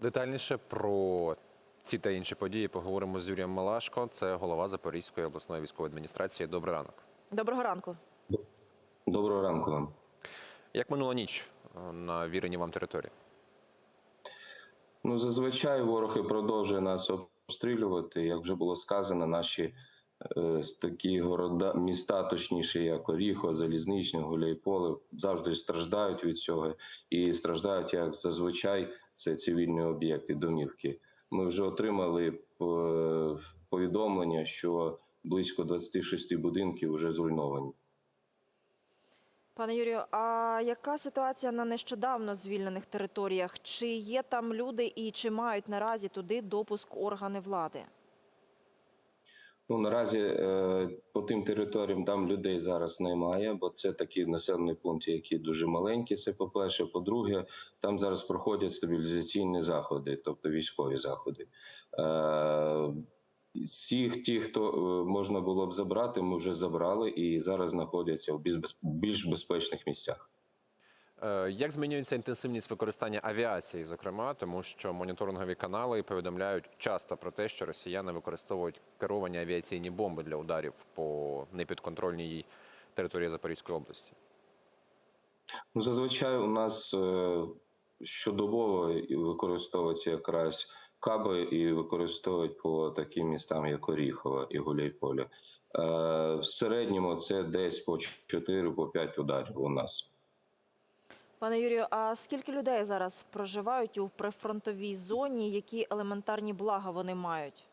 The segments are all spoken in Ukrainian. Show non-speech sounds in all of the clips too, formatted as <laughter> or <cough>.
Детальніше про ці та інші події поговоримо з Юрієм Малашко. Це голова Запорізької обласної військової адміністрації. Добрий ранок. Доброго ранку. Доброго ранку вам. Як минула ніч е, на віреній вам території? Ну, зазвичай ворог і продовжує нас обстрілювати. Як вже було сказано, наші такі города, міста, точніше, як Оріхо, Залізничне, Гуляйполе, завжди страждають від цього і страждають, як зазвичай, це цивільні об'єкти, домівки. Ми вже отримали е, повідомлення, що близько 26 будинків вже зруйновані. Пане Юрію, а яка ситуація на нещодавно звільнених територіях? Чи є там люди і чи мають наразі туди допуск органи влади? Ну наразі е, по тим територіям там людей зараз немає, бо це такі населені пункти, які дуже маленькі. Це по перше. По-друге, там зараз проходять стабілізаційні заходи, тобто військові заходи. Е, всіх ті, хто е, можна було б забрати, ми вже забрали і зараз знаходяться в більш безпечних місцях. Е, Як змінюється інтенсивність використання авіації, зокрема, тому що моніторингові канали повідомляють часто про те, що росіяни використовують керовані авіаційні бомби для ударів по непідконтрольній території Запорізької області. Ну, зазвичай у нас е, щодобово використовуються якраз каби і використовують по таким містам, як Оріхова і Гуляйполе. Е, в середньому це десь по 4 по 5 ударів у нас. Пане Юрію, а скільки людей зараз проживають у прифронтовій зоні? Які елементарні блага вони мають?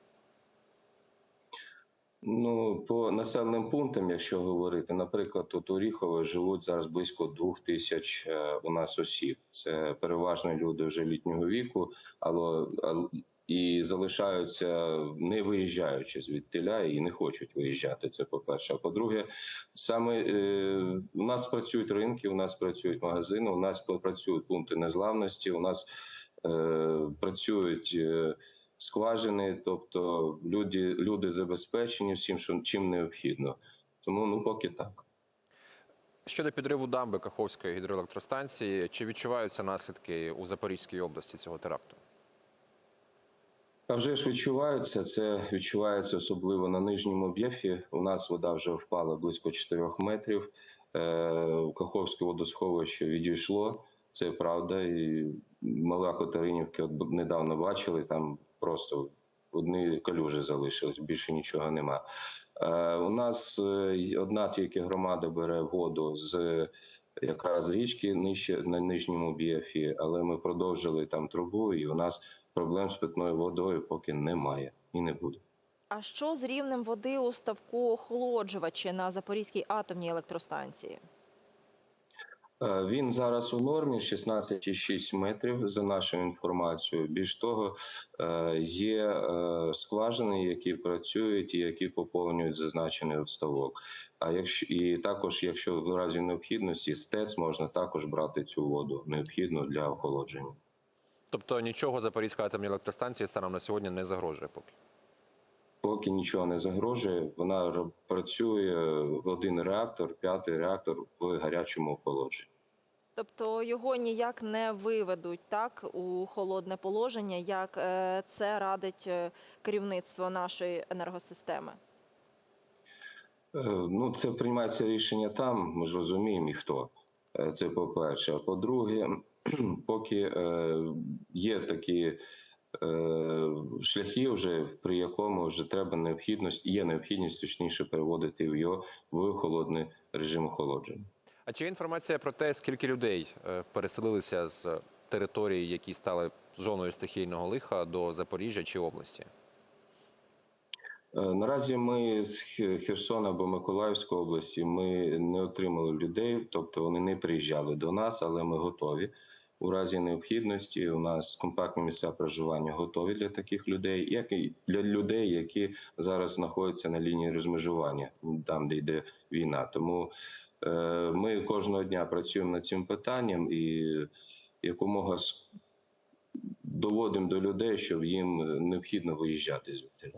Ну, по населеним пунктам, якщо говорити, наприклад, тут у Ріхове живуть зараз близько двох тисяч е, у нас осіб. Це переважно люди вже літнього віку, але ал- і залишаються не виїжджаючи звідтиля і не хочуть виїжджати. Це по перше. По-друге, саме е, у нас працюють ринки, у нас працюють магазини, у нас працюють пункти незламності, у нас е, працюють. Е, скважини, тобто люди, люди забезпечені всім, що чим необхідно. Тому ну поки так. Щодо підриву дамби Каховської гідроелектростанції, чи відчуваються наслідки у Запорізькій області цього теракту? А вже ж відчуваються. Це відчувається особливо на нижньому об'єкті. У нас вода вже впала близько 4 метрів. Е, Каховське водосховище відійшло. Це правда. І мала Катеринівки недавно бачили. Там просто одні калюжі залишились, більше нічого нема. Е, у нас е, одна тільки громада бере воду з якраз річки нижче на нижньому бієфі, але ми продовжили там трубу, і у нас проблем з питною водою поки немає і не буде. А що з рівнем води у ставку охолоджувачі на Запорізькій атомній електростанції? Е, Він зараз у нормі 16,6 метрів за нашою інформацією. Більш того, е, є е, скважини, які працюють і які поповнюють зазначений ставок. А якщо і також, якщо в разі необхідності, з ТЕЦ можна також брати цю воду необхідну для охолодження. Тобто нічого Запорізька атомній електростанції станом на сьогодні не загрожує поки. Поки нічого не загрожує, вона працює один реактор, п'ятий реактор в гарячому охолодженні. Тобто його ніяк не виведуть так у холодне положення, як е, це радить е, керівництво нашої енергосистеми. Е, Ну, це приймається рішення там. Ми ж розуміємо, і хто. Це по-перше. А по-друге, <clears throat> поки є такі е, шляхи, вже при якому вже треба необхідність, є необхідність точніше переводити його в холодний режим охолодження. А чи є інформація про те, скільки людей е, переселилися з території, які стали зоною стихійного лиха до Запоріжжя чи області? Е, Наразі ми з Херсона або Миколаївської області ми не отримали людей, тобто вони не приїжджали до нас, але ми готові. У разі необхідності у нас компактні місця проживання готові для таких людей, як і для людей, які зараз знаходяться на лінії розмежування, там де йде війна. Тому е, ми кожного дня працюємо над цим питанням і якомога доводимо до людей, що їм необхідно виїжджати звідти.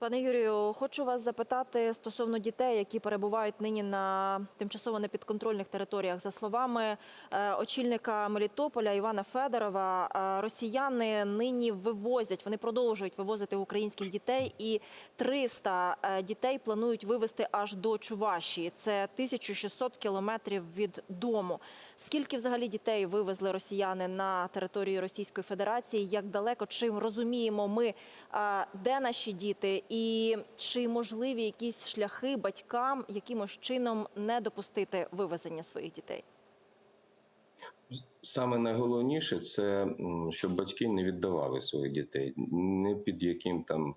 Пане Юрію, хочу вас запитати стосовно дітей, які перебувають нині на тимчасово непідконтрольних територіях. За словами е, очільника Мелітополя Івана Федорова, е, росіяни нині вивозять, вони продовжують вивозити українських дітей, і 300 е, дітей планують вивезти аж до Чувашії. Це 1600 кілометрів від дому. Скільки взагалі дітей вивезли росіяни на території Російської Федерації? Як далеко чим розуміємо ми, де наші діти, і чи можливі якісь шляхи батькам якимось чином не допустити вивезення своїх дітей? Саме найголовніше це щоб батьки не віддавали своїх дітей не під яким там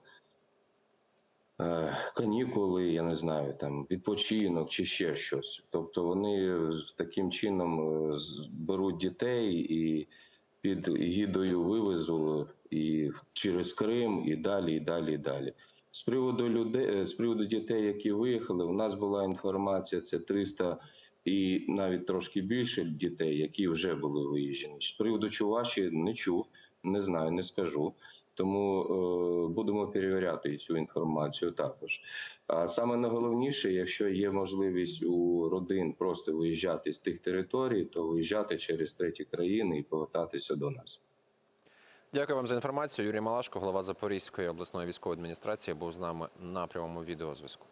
е, канікули, я не знаю, там відпочинок чи ще щось. Тобто вони таким чином е, беруть дітей і під гідою вивезу і через Крим, і далі, і далі, і далі. З приводу людей, е, з приводу дітей, які виїхали, у нас була інформація: це 300 і навіть трошки більше дітей, які вже були виїжджені. З приводу Чуваші не чув, не знаю, не скажу. Тому е, будемо перевіряти цю інформацію також. А саме найголовніше, якщо є можливість у родин просто виїжджати з тих територій, то виїжджати через треті країни і повертатися до нас. Дякую вам за інформацію. Юрій Малашко, голова Запорізької обласної військової адміністрації, був з нами на прямому відеозв'язку.